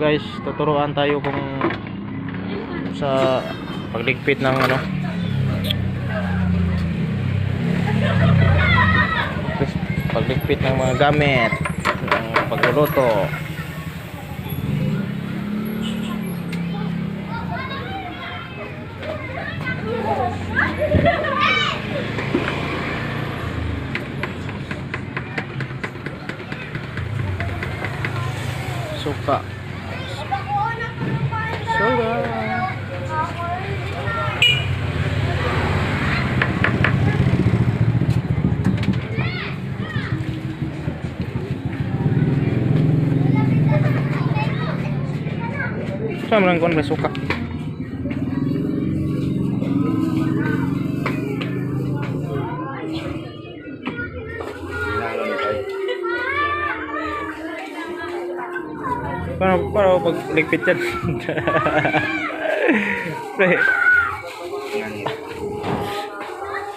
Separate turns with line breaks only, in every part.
guys, tuturuan tayo kung sa pagligpit ng ano. Pagligpit ng mga gamit ng pagluluto. Suka. Suka. Saan mo lang kung may suka? Paano, paano pag ligpit yan? Pre.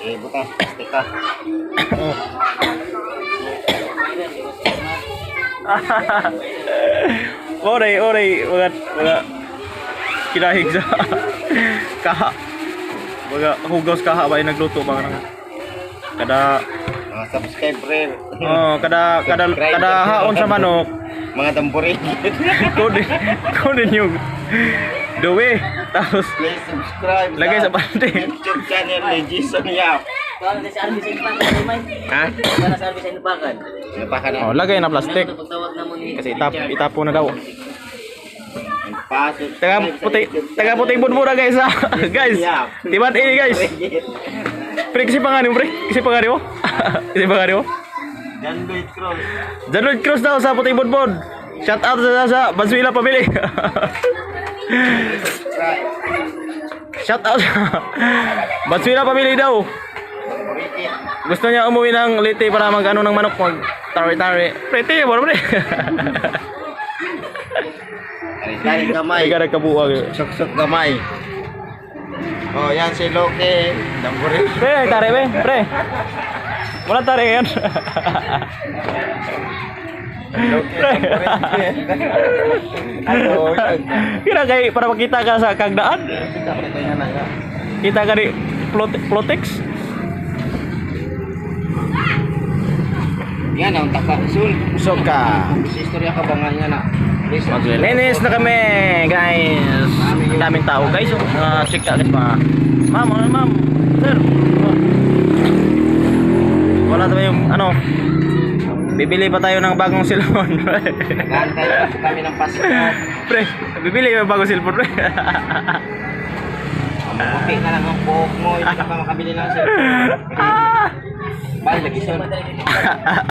Eh, buta. Stick ka.
oh. oray, oray, mga, mga kinahig sa kaha. Mga hugaw sa kaha ba yung nagluto ba nang kada
Mga subscriber.
oh, kada kada kada haon sa manok
Mga damburi.
kunin kunin yung duwe tapos
Please subscribe.
lagay sa bante
YouTube channel ni Jason Yap.
Para sa service sa ipakan, may.
Ha?
Para sa service sa ipakan.
Napaka na.
oh lagay na plastic
Pagtawag na mo ni
kasi itap itapo na daw
Pa-subscribe
taga
sa
puti
YouTube
taga
channel.
puti mura guys ha guys tiban ini guys pre kasi pangani mo pre kasi pangani mo kasi pangani mo
Dan Lloyd Cruz.
John Lloyd Cruz daw sa puti budbud shout out sa sa Bansuila pamili
Subscribe.
shout out sa Bansuila pamili daw gusto niya umuwi ng liti para mag ano ng manok mag tari-tari pre tiyo mo pre
Tarik-tarik gamay.
ay kada kabuwag
Sok-sok gamay. Oh, yan si Loki. Damburi.
pre tari be pre wala tari yan
yan.
Kira kay para makita ka sa kagdaan. Kita ka di plot plotex.
Yan ang taka. Sul.
Soka.
Sa istorya ka ba nga yan na?
Maglilinis na kami, guys. Daming tao, guys. Mga check agad pa. Ma'am, ma'am? Sir. Wala tayo yung ano. Bibili pa tayo ng bagong cellphone.
Po kami ng Pasko.
pre, bibili yung bagong cellphone, pre.
Mamuti na lang ang buhok mo. Hindi ka pa makabili ng cellphone.
ah!
Bali, lagi siya.